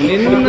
నిన్న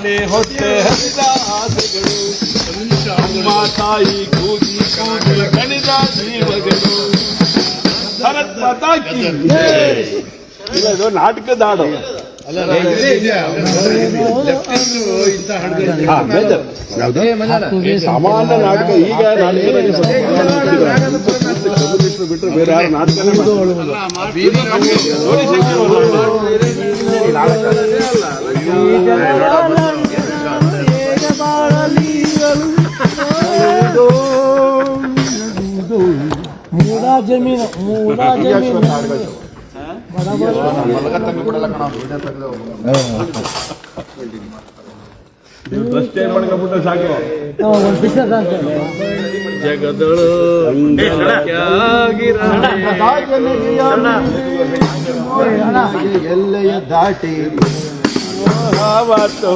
ತಟ್ಟೆ ಖಾಲಿ ಹೊಟ್ಟೆ ಹರಿದ ಆಸೆಗಳು ಅಮ್ಮ ತಾಯಿ ಕೂಗಿ ಕೂಗಿ ಕಣಿದ ಜೀವಗಳು ಭರತ್ ಮಾತಾ ಕಿ ಜೈ. ಇಲ್ಲ ಇದು ನಾಟಕದ ಹಾಡು ಹಾ, ಬೇಜಾರು. ಸಾಮಾನ್ಯ ನಾಟಕ ಈಗ ನಾಟಕದಲ್ಲಿ ಕಮ್ಯುನಿಸ್ಟ್ರು ಬಿಟ್ಟರೆ ಬೇರೆ ಯಾರು ನಾಟಕನೇ ಸಾಕು ಒಂದು ಬಿಸ್ನೆಸ್ ಅಂತ ಜಗದಳು ಎಲ್ಲೆಯ ದಾಟಿ ಆವತ್ತು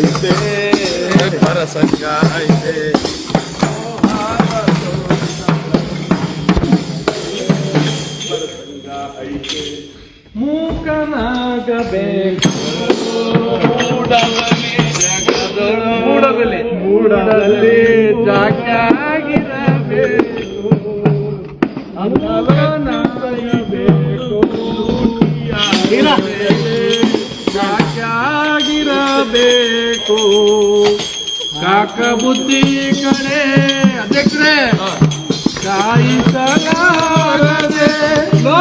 ಇದರ ಪ್ರಸಂಗ ಐತೆ ಐತೆ ಮೂಕನಾಗಬೇಕು ಮೂಡಲಲ್ಲಿ ಜಗದಳು ಮೂಡದಲ್ಲಿ ಜಾಕಾಗಿರಬೇಕು ಜಾಗಿರಬೇಕು. ಜಾಗನಾಗಬೇಕು ಜಾಗಿರಬೇಕು. ಕಾಕ ಬುದ್ಧಿ ಕಡೆ ಅಧ್ಯಕ್ಷರೇ.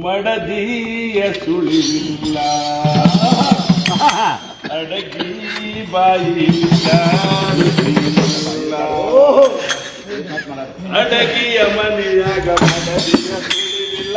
ಮಡದಿಯ ಸುಳಿವಿಲ್ಲ ಅಡಗಿ ಬಾಯಿಲ್ಲ. ಅಡಗಿಯ ಮನೆಯಾಗ ಮಡದಿಯ ಸುಳಿವಿಲ್ಲ